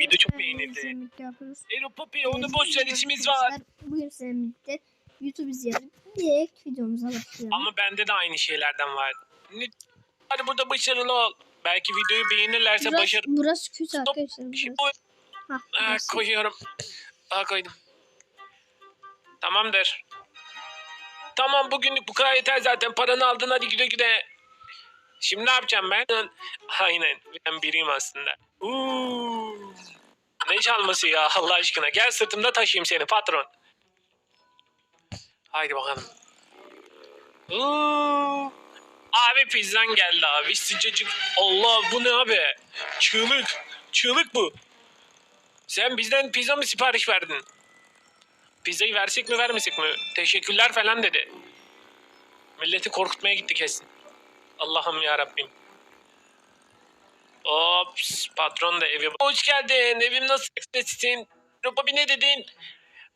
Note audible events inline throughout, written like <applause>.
Video çok beğenildi. Ero Poppy onu boş ver işimiz var. Bugün seninle birlikte YouTube izleyelim. Direkt videomuza başlayalım. Ama bende de aynı şeylerden var. Hadi burada başarılı ol. Belki videoyu beğenirlerse burası, başarı. burası kötü Stop. arkadaşlar. Şimdi Burası. bu- Hah, burası. koyuyorum. Aa, koydum. Tamamdır. Tamam bugünlük bu kadar yeter zaten. Paranı aldın hadi güle güle. Şimdi ne yapacağım ben? <laughs> Aynen. Ben biriyim aslında. Uuu. Ne çalması ya Allah aşkına. Gel sırtımda taşıyayım seni patron. Haydi bakalım. Uuu. Abi pizzan geldi abi sıcacık. Allah bu ne abi? Çığlık. Çığlık bu. Sen bizden pizza mı sipariş verdin? Pizzayı versek mi vermesek mi? Teşekkürler falan dedi. Milleti korkutmaya gitti kesin. Allah'ım ya Rabbim. Ops patron da evi. Hoş geldin. Evim nasıl sesin? Rupabi ne dedin?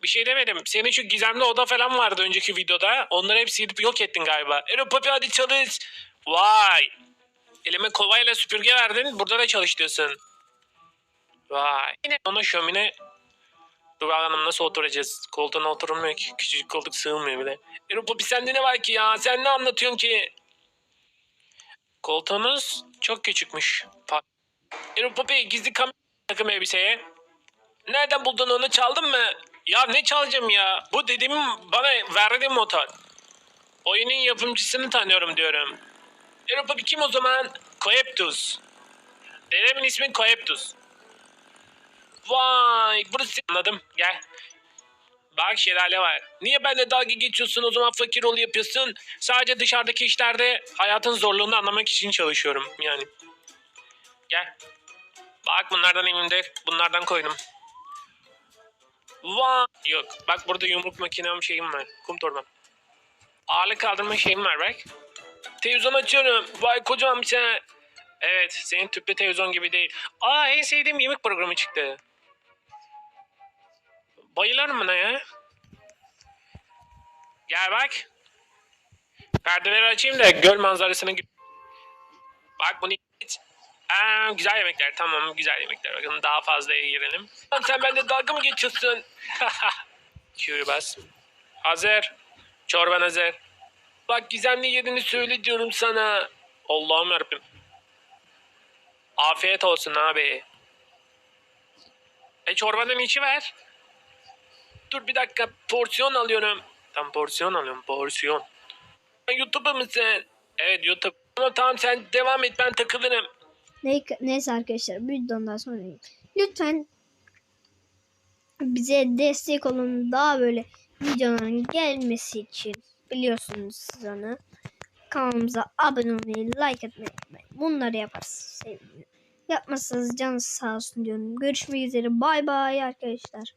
Bir şey demedim. Senin şu gizemli oda falan vardı önceki videoda. Onları hepsi silip yok ettin galiba. E Rupabi hadi çalış. Vay. Elime kovayla süpürge verdin. Burada da çalış diyorsun. Vay. Yine ona şömine. Dur bakalım nasıl oturacağız? Koltuğuna oturulmuyor ki. Küçücük koltuk sığmıyor bile. E Rupabi sende ne var ki ya? Sen ne anlatıyorsun ki? Koltuğunuz çok küçükmüş. Pa gizli kamera takım elbiseye. Nereden buldun onu çaldın mı? Ya ne çalacağım ya? Bu dediğim bana verdiğin motor. Oyunun yapımcısını tanıyorum diyorum. Poppy kim o zaman? Coeptus. Dedemin ismi Coeptus. Vay burası anladım gel. Bak şelale var. Niye benimle dalga geçiyorsun o zaman fakir ol yapıyorsun? Sadece dışarıdaki işlerde hayatın zorluğunu anlamak için çalışıyorum yani. Gel. Bak bunlardan elimde bunlardan koydum. Vay. Yok bak burada yumruk makinem şeyim var. Kum torbam. Ağırlık kaldırma şeyim var bak. Televizyon açıyorum. Vay bir şey. Evet senin tüplü televizyon gibi değil. Aa en sevdiğim yemek programı çıktı. Bayılırım buna ya. Gel bak. Perdeleri açayım da göl manzarasını Bak bunu iç. Aa, güzel yemekler tamam güzel yemekler. Bakın daha fazla girelim. Lan sen bende dalga mı geçiyorsun? <laughs> Q'yu bas. Hazır. Çorban hazır. Bak gizemli yerini söyle diyorum sana. Allah'ım yarabbim. Afiyet olsun abi. E çorbanın içi ver. Dur bir dakika porsiyon alıyorum. Tam porsiyon alıyorum porsiyon. YouTube'a mısın? Evet YouTube. Ama tamam sen devam et ben takılırım. Ne, neyse arkadaşlar videodan sonra lütfen bize destek olun daha böyle videoların gelmesi için biliyorsunuz siz onu kanalımıza abone olmayı like etmeyi bunları yaparsanız sevinirim yapmazsanız canınız sağ olsun diyorum görüşmek üzere bay bay arkadaşlar